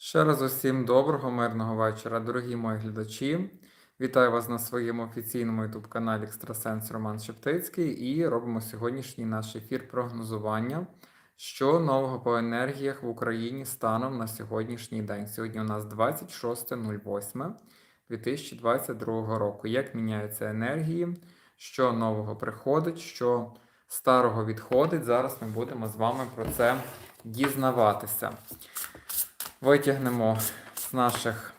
Ще раз усім доброго, мирного вечора, дорогі мої глядачі. Вітаю вас на своєму офіційному youtube каналі Екстрасенс Роман Шептицький і робимо сьогоднішній наш ефір прогнозування, що нового по енергіях в Україні станом на сьогоднішній день. Сьогодні у нас 26.08.2022 року. Як міняються енергії, що нового приходить, що старого відходить. Зараз ми будемо з вами про це дізнаватися. Витягнемо з наших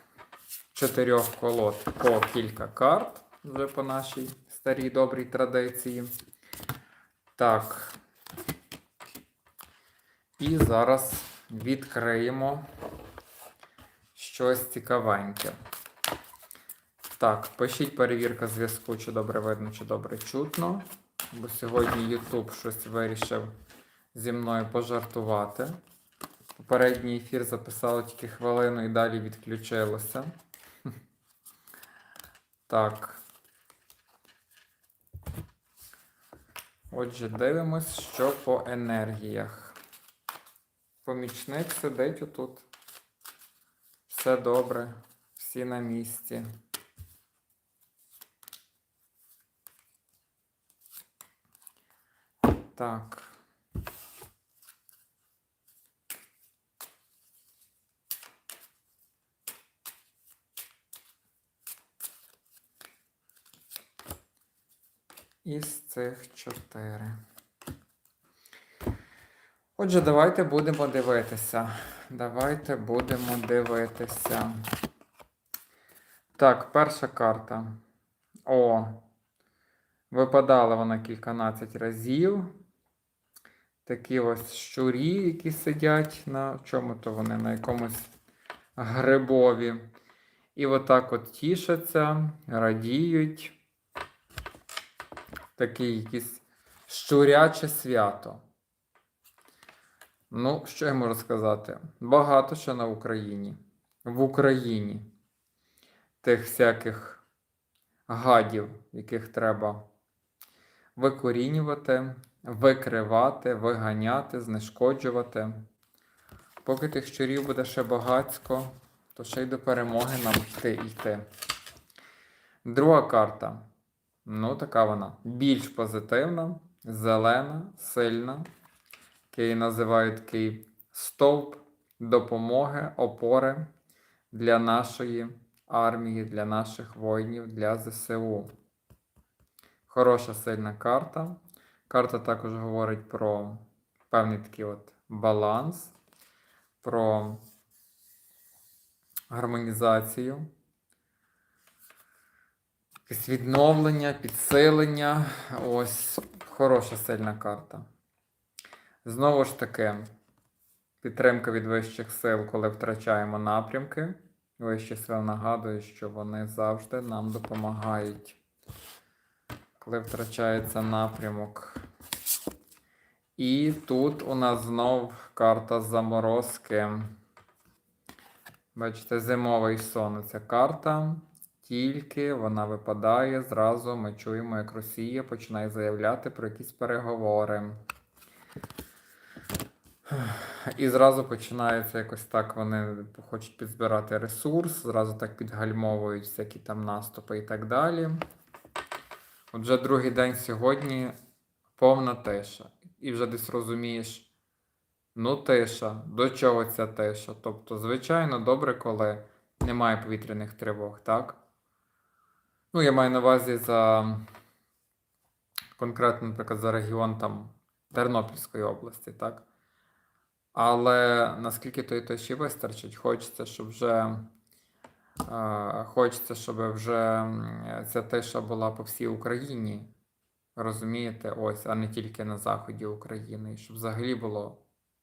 чотирьох колод по кілька карт, вже по нашій старій добрій традиції. Так. І зараз відкриємо щось цікавеньке. Так, пишіть перевірка зв'язку, чи добре видно, чи добре чутно. Бо сьогодні YouTube щось вирішив зі мною пожартувати. Попередній ефір записало тільки хвилину і далі відключилося. Так. Отже, дивимось, що по енергіях. Помічник сидить отут. Все добре, всі на місці. Так. Із цих чотири. Отже, давайте будемо дивитися. Давайте будемо дивитися. Так, перша карта. О, випадала вона кільканадцять разів. Такі ось щурі, які сидять на чому то вони? На якомусь грибові. І отак от тішаться, радіють таке якесь щуряче свято. Ну, що я можу сказати? Багато що на Україні. В Україні тих всяких гадів, яких треба викорінювати, викривати, виганяти, знешкоджувати. Поки тих щурів буде ще багацько, то ще й до перемоги нам йти йти. Друга карта. Ну, така вона. Більш позитивна, зелена, сильна. Який називають такий стовп допомоги, опори для нашої армії, для наших воїнів, для ЗСУ. Хороша сильна карта. Карта також говорить про певний такий от баланс, про гармонізацію якесь відновлення, підсилення. Ось хороша сильна карта. Знову ж таки, підтримка від вищих сил, коли втрачаємо напрямки. Вищі сили нагадують, що вони завжди нам допомагають. Коли втрачається напрямок. І тут у нас знов карта заморозки. Бачите, зимовий сон. Ця карта. Тільки вона випадає, зразу ми чуємо, як Росія починає заявляти про якісь переговори. І зразу починається якось так, вони хочуть підзбирати ресурс, зразу так підгальмовують всякі там наступи і так далі. От вже другий день сьогодні повна тиша. І вже десь розумієш, ну тиша, до чого ця тиша? Тобто, звичайно, добре, коли немає повітряних тривог, так? Ну, я маю на увазі за конкретно, наприклад, за регіон там Тернопільської області, так? Але наскільки то і то ще вистачить, хочеться, щоб вже е, хочеться, щоб вже ця тиша була по всій Україні. Розумієте, ось, а не тільки на заході України, щоб взагалі було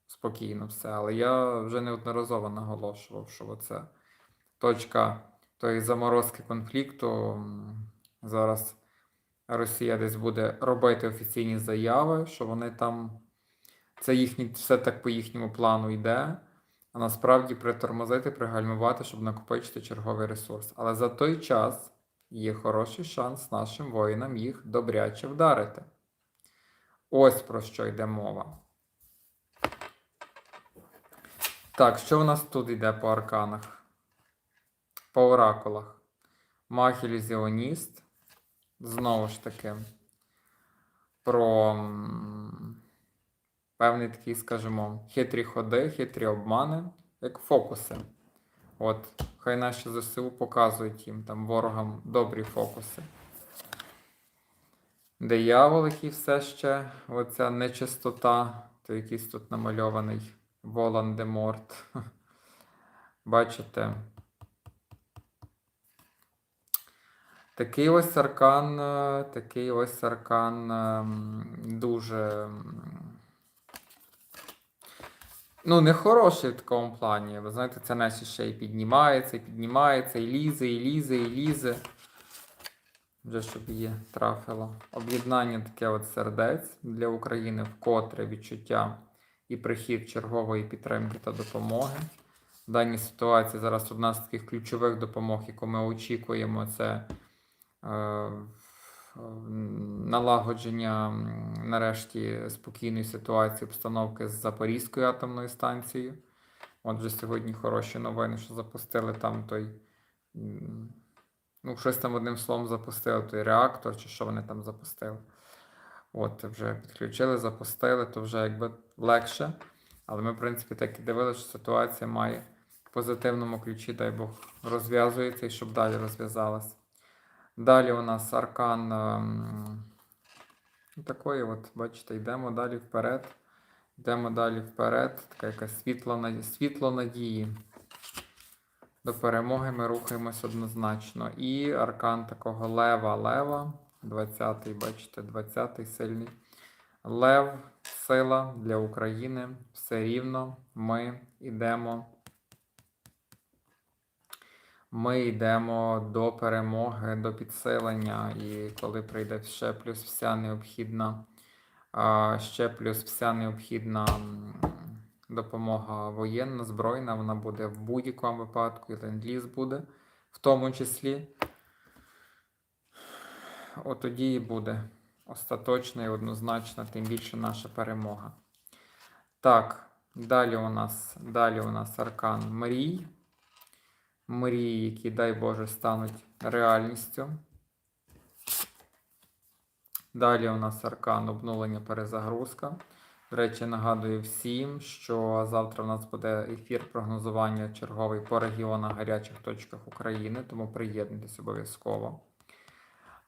спокійно все. Але я вже неодноразово наголошував, що це точка тої заморозки конфлікту. Зараз Росія десь буде робити офіційні заяви, що вони там. Це їхні, все так по їхньому плану йде. А насправді притормозити, пригальмувати, щоб накопичити черговий ресурс. Але за той час є хороший шанс нашим воїнам їх добряче вдарити. Ось про що йде мова. Так, що у нас тут йде по арканах? По оракулах. Мах ілюзіоніст. Знову ж таки. Про м, певний такий, скажімо, хитрі ходи, хитрі обмани, як фокуси. От, хай наші ЗСУ показують їм там ворогам добрі фокуси. Диявол, який все ще, оця нечистота, то якийсь тут намальований Волан-де-Морт. Бачите? Такий ось аркан, е, такий ось аркан ем, дуже. Ну, не в такому плані. Ви знаєте, це наче ще і піднімається, і піднімається, і лізе, і лізе, і лізе. Вже щоб її трафило. Об'єднання таке от сердець для України, вкотре відчуття і прихід чергової підтримки та допомоги. В даній ситуації зараз одна з таких ключових допомог, яку ми очікуємо, це е, налагодження нарешті спокійної ситуації обстановки з Запорізькою атомною станцією. От вже сьогодні хороші новини, що запустили там той. Ну, щось там одним словом запустили, той реактор, чи що вони там запустили. От, вже підключили, запустили, то вже якби легше. Але ми, в принципі, так і дивилися, що ситуація має в позитивному ключі, дай Бог, розв'язується і щоб далі розв'язалась. Далі у нас аркан ем, такої, от, бачите, йдемо далі вперед. Йдемо далі вперед. Така якась світло, світло надії. До перемоги ми рухаємось однозначно. І аркан такого лева лева. 20-й, бачите, 20-й сильний. Лев, сила для України. Все рівно. Ми йдемо. Ми йдемо до перемоги, до підсилення. І коли прийде ще плюс вся необхідна, ще плюс вся необхідна допомога воєнна, збройна, вона буде в будь-якому випадку, і ленд-ліз буде, в тому числі. От тоді і буде остаточна і однозначна, тим більше наша перемога. Так, далі у нас, далі у нас аркан мрій. Мрії, які, дай Боже, стануть реальністю. Далі у нас аркан обнулення перезагрузка. До речі, нагадую всім, що завтра у нас буде ефір прогнозування черговий по регіонах гарячих точках України, тому приєднуйтесь обов'язково.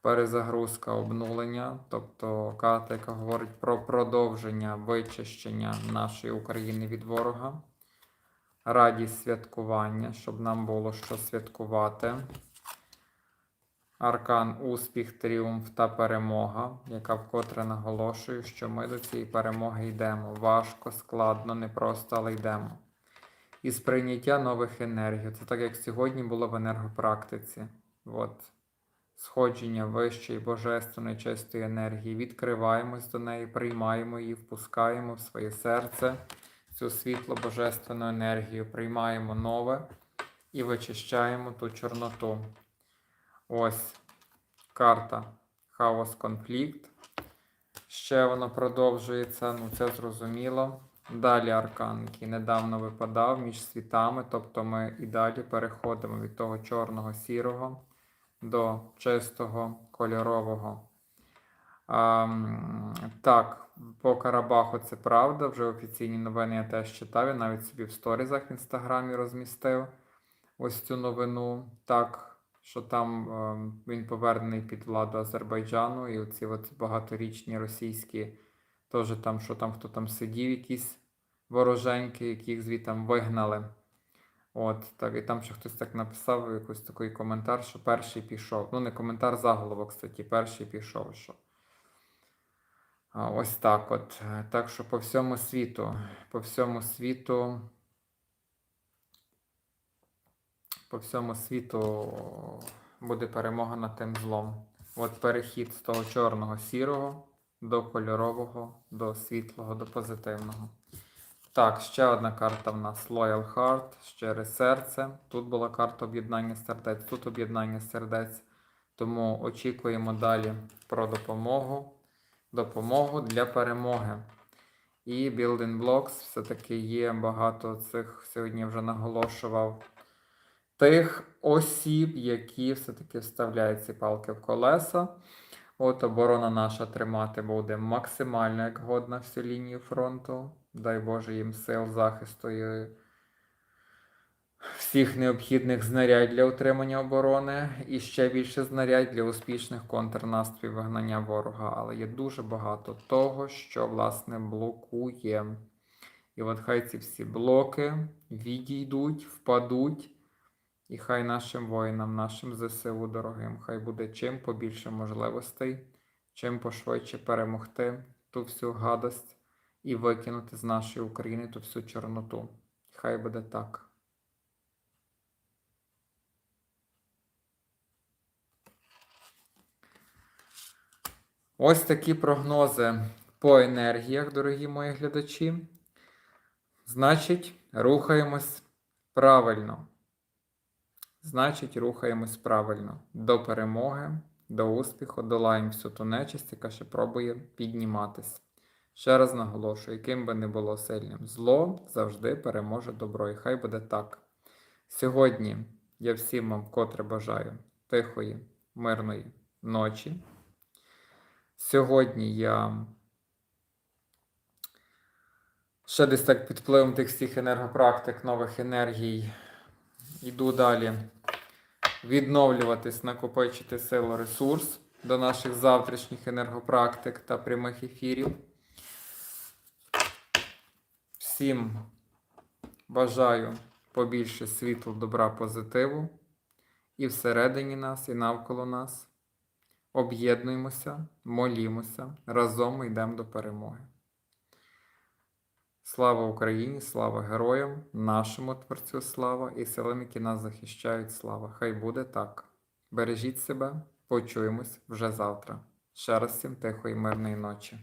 Перезагрузка обнулення, тобто карта, яка говорить про продовження вичищення нашої України від ворога. Радість святкування, щоб нам було що святкувати. Аркан успіх, тріумф та перемога, яка вкотре наголошує, що ми до цієї перемоги йдемо. Важко, складно, непросто, але йдемо. І сприйняття нових енергій. Це так, як сьогодні було в енергопрактиці. От. Сходження вищої божественної чистої енергії. Відкриваємось до неї, приймаємо її, впускаємо в своє серце цю світло божественну енергію, приймаємо нове і вичищаємо ту чорноту. Ось карта хаос конфлікт. Ще воно продовжується, ну це зрозуміло. Далі аркан, який недавно випадав між світами, тобто ми і далі переходимо від того чорного сірого до чистого кольорового. Так, по Карабаху це правда. Вже офіційні новини я теж читав. Я навіть собі в сторізах в інстаграмі розмістив ось цю новину. Так, що там е, він повернений під владу Азербайджану, і оці от багаторічні російські, теж там, що там хто там сидів, якісь вороженьки, яких звітам вигнали. От, так, і там ще хтось так написав якийсь такий коментар, що перший пішов. Ну, не коментар заголовок, кстати, перший пішов. що. Ось так от. Так що по всьому світу, по всьому світу, по всьому світу буде перемога над тим злом. От перехід з того чорного сірого до кольорового, до світлого, до позитивного. Так, ще одна карта в нас Loyal Heart, щире серце. Тут була карта об'єднання сердець, тут об'єднання сердець. Тому очікуємо далі про допомогу. Допомогу для перемоги. І Building Blocks все-таки є багато цих сьогодні вже наголошував тих осіб, які все-таки вставляють ці палки в колеса. От оборона наша тримати буде максимально як годна всю лінію фронту. Дай Боже їм сил захисту і всіх необхідних знарядь для утримання оборони і ще більше знарядь для успішних контрнаступів вигнання ворога. Але є дуже багато того, що власне блокує. І от хай ці всі блоки відійдуть, впадуть. І хай нашим воїнам, нашим ЗСУ дорогим, хай буде чим побільше можливостей, чим пошвидше перемогти ту всю гадость і викинути з нашої України ту всю чорноту. Хай буде так. Ось такі прогнози по енергіях, дорогі мої глядачі. Значить, рухаємось правильно. Значить, рухаємось правильно до перемоги, до успіху, долаємо всю ту нечисть, яка ще пробує підніматись. Ще раз наголошую, яким би не було сильним, зло завжди переможе добро, і хай буде так. Сьогодні я всім вам вкотре бажаю тихої, мирної ночі. Сьогодні я ще десь так під впливом тих всіх енергопрактик, нових енергій Йду далі відновлюватись, накопичити силу ресурс до наших завтрашніх енергопрактик та прямих ефірів. Всім бажаю побільше світла, добра, позитиву і всередині нас, і навколо нас. Об'єднуємося, молімося, разом ми йдемо до перемоги. Слава Україні, слава героям, нашому Творцю слава і силам, які нас захищають, слава. Хай буде так. Бережіть себе, почуємось вже завтра. Ще раз всім тихої, мирної ночі.